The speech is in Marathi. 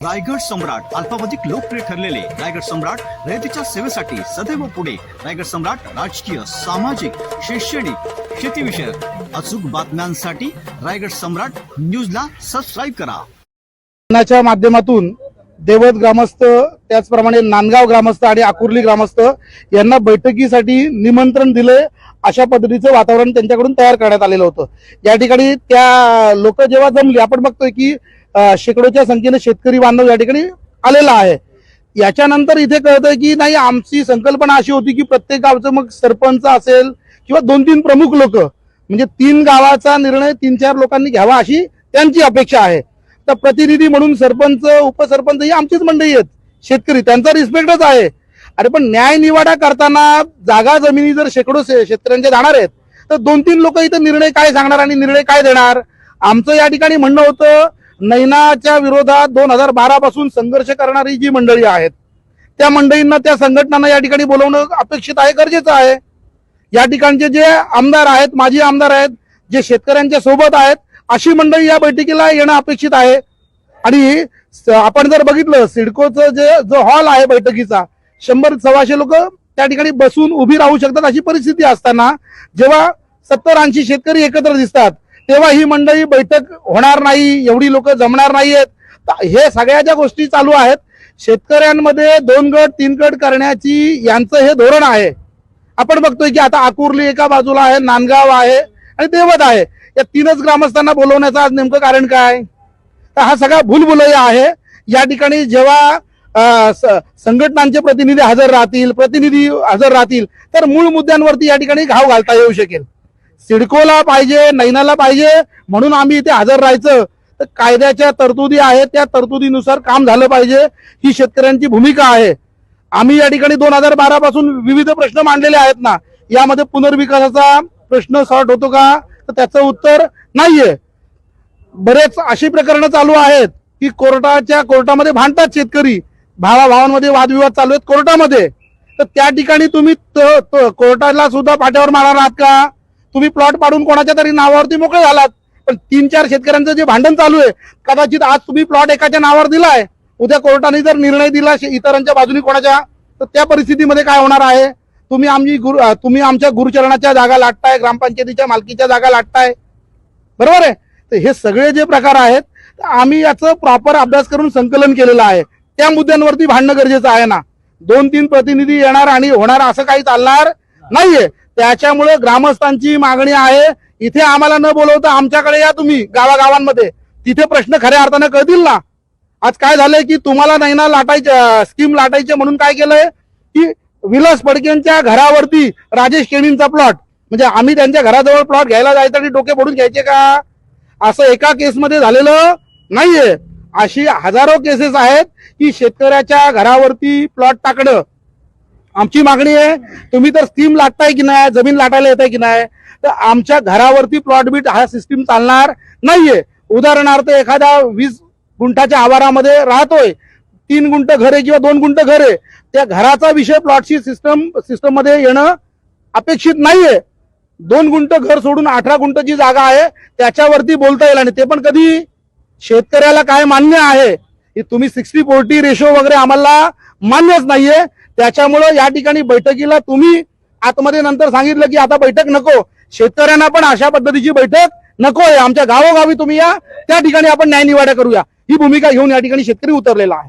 रायगड सम्राट अल्पावधिक लोकप्रिय ठरलेले रायगड सम्राट रयतेच्या सेवेसाठी सदैव पुढे. रायगड सम्राट राजकीय सामाजिक शैक्षणिक शेतीविषयक अचूक बातम्यांसाठी रायगड सम्राट न्यूजला सबस्क्राईब करा. माध्यमातून देवत ग्रामस्थ त्याचप्रमाणे नांदगाव ग्रामस्थ आणि आकुर्ली ग्रामस्थ यांना बैठकीसाठी निमंत्रण दिले अशा पद्धतीचं वातावरण त्यांच्याकडून तयार करण्यात आलेलं होतं. या ठिकाणी त्या लोक जेव्हा जमली आपण बघतोय की शेकडोच्या संख्येने शेतकरी बांधव या ठिकाणी आलेला आहे. याच्यानंतर इथे कळतं की नाही आमची संकल्पना अशी होती की प्रत्येक गावचं मग सरपंच असेल किंवा दोन तीन प्रमुख लोक म्हणजे तीन गावाचा निर्णय तीन चार लोकांनी घ्यावा अशी त्यांची अपेक्षा आहे. तर प्रतिनिधी म्हणून सरपंच उपसरपंच ही आमचीच मंडळी आहेत. शेतकरी त्यांचा रिस्पेक्टच आहे. अरे पण न्याय निवाडा करताना जागा जमिनी जर शेकडो शेतकऱ्यांच्या जाणार आहेत तर दोन तीन लोक इथं निर्णय काय सांगणार आणि निर्णय काय देणार? आमचं या ठिकाणी म्हणणं होतं नैनाच्या विरोधात दोन हजार बारा पासून संघर्ष करणारी जी मंडळी आहेत त्या मंडळींना त्या संघटनांना या ठिकाणी बोलवणं अपेक्षित आहे गरजेचं आहे. या ठिकाणचे जे आमदार आहेत माजी आमदार आहेत जे शेतकऱ्यांच्या सोबत आहेत अशी मंडळी या बैठकीला येणं अपेक्षित आहे. आणि आपण जर बघितलं सिडकोचं जे जो हॉल आहे बैठकीचा शंभर सव्वाशे लोक त्या ठिकाणी बसून उभी राहू शकतात अशी परिस्थिती असताना जेव्हा सत्तर ऐंशी शेतकरी एकत्र दिसतात तेव्हा ही मंडळी बैठक होणार नाही एवढी लोक जमणार नाहीयेत. हे सगळ्या ज्या गोष्टी चालू आहेत शेतकऱ्यांमध्ये दोन गट तीन गट करण्याची यांचं हे धोरण आहे. आपण बघतोय की आता आकुर्ली एका बाजूला आहे नांदगाव आहे आणि देवत आहे. या तीनच ग्रामस्थांना बोलवण्याचं आज नेमकं कारण काय? तर हा सगळा भूलभुलैया आहे. या ठिकाणी जेव्हा संघटनांचे प्रतिनिधी हजर राहतील प्रतिनिधी हजर राहतील तर मूळ मुद्द्यांवरती या ठिकाणी घाव घालता येऊ शकेल. सिडकोला पाहिजे नैनाला पाहिजे म्हणून आम्ही इथे हजर राहायचं. तर कायद्याच्या तरतुदी आहेत त्या तरतुदीनुसार काम झालं पाहिजे. ही शेतकऱ्यांची भूमिका आहे. आम्ही या ठिकाणी दोन हजार बारा पासून विविध प्रश्न मांडलेले आहेत ना. यामध्ये पुनर्विकासाचा प्रश्न सॉर्ट होतो का? तर त्याचं उत्तर नाहीये. बरेच अशी प्रकरणं चालू आहेत की कोर्टाच्या कोर्टामध्ये भांडतात शेतकरी. भावाभावांमध्ये वादविवाद चालू आहेत कोर्टामध्ये. तर त्या ठिकाणी तुम्ही कोर्टाला सुद्धा पाट्यावर मारणार आहात का? तुम्ही प्लॉट पाडून कोणाच्या तरी नावावरती मोकळे झालात. पण तीन चार शेतकऱ्यांचं जे भांडण चालू आहे कदाचित आज तुम्ही प्लॉट एकाच्या नावावर दिलाय. उद्या कोर्टाने जर निर्णय दिला इतरांच्या बाजूने कोणाच्या तर त्या परिस्थितीमध्ये काय होणार आहे? तुम्ही आमची गुरु तुम्ही आमच्या गुरुचरणाच्या जागा लाटताय ग्रामपंचायतीच्या मालकीच्या जागा लाटताय. बरोबर आहे? तर हे सगळे जे प्रकार आहेत आम्ही याचं प्रॉपर अभ्यास करून संकलन केलेलं आहे. त्या मुद्द्यांवरती भांडणं गरजेचं आहे ना. दोन तीन प्रतिनिधी येणार आणि होणार असं काही चालणार नाहीये. त्याच्यामुळे ग्रामस्थांची मागणी आहे. इथे आम्हाला न बोलवता आमच्याकडे या तुम्ही गावागावांमध्ये. तिथे प्रश्न खऱ्या अर्थाने कळतील ना? आज काय झालंय की तुम्हाला नाही ना लाटायचे स्कीम लाटायचे म्हणून काय केलंय? की विलास फडकेंच्या घरावरती राजेश केणींचा प्लॉट म्हणजे आम्ही त्यांच्या घराजवळ प्लॉट घ्यायला जायचं आणि डोके फोडून घ्यायचे का? असं एका केसमध्ये झालेलं नाहीये. अशी हजारो केसेस आहेत की शेतकऱ्याच्या घरावरती प्लॉट टाकणं. आमची मागणी आहे तुम्ही तर स्कीम लाटताय की नाही जमीन लाटायला येत आहे की नाही तर आमच्या घरावरती प्लॉट बीट हा सिस्टीम चालणार नाहीये. उदाहरणार्थ एखादा वीस गुंठाच्या आवारामध्ये राहतोय तीन गुंठ घर आहे किंवा दोन गुंठ घर आहे त्या घराचा विषय प्लॉटची सिस्टम सिस्टममध्ये येणं अपेक्षित नाहीये. दोन गुंठ घर सोडून अठरा गुंठची जागा आहे त्याच्यावरती बोलता येईल आणि ते पण कधी शेतकऱ्याला काय मान्य आहे की तुम्ही सिक्स्टी फोर्टी रेशो वगैरे आम्हाला मान्यच नाहीये. त्याच्यामुळं या ठिकाणी बैठकीला तुम्ही आतमध्ये नंतर सांगितलं की आता बैठक नको. शेतकऱ्यांना पण अशा पद्धतीची बैठक नको आहे आमच्या गावोगावी तुम्ही या. त्या ठिकाणी आपण न्याय निवाडा करूया. ही भूमिका घेऊन या ठिकाणी शेतकरी उतरलेला आहे.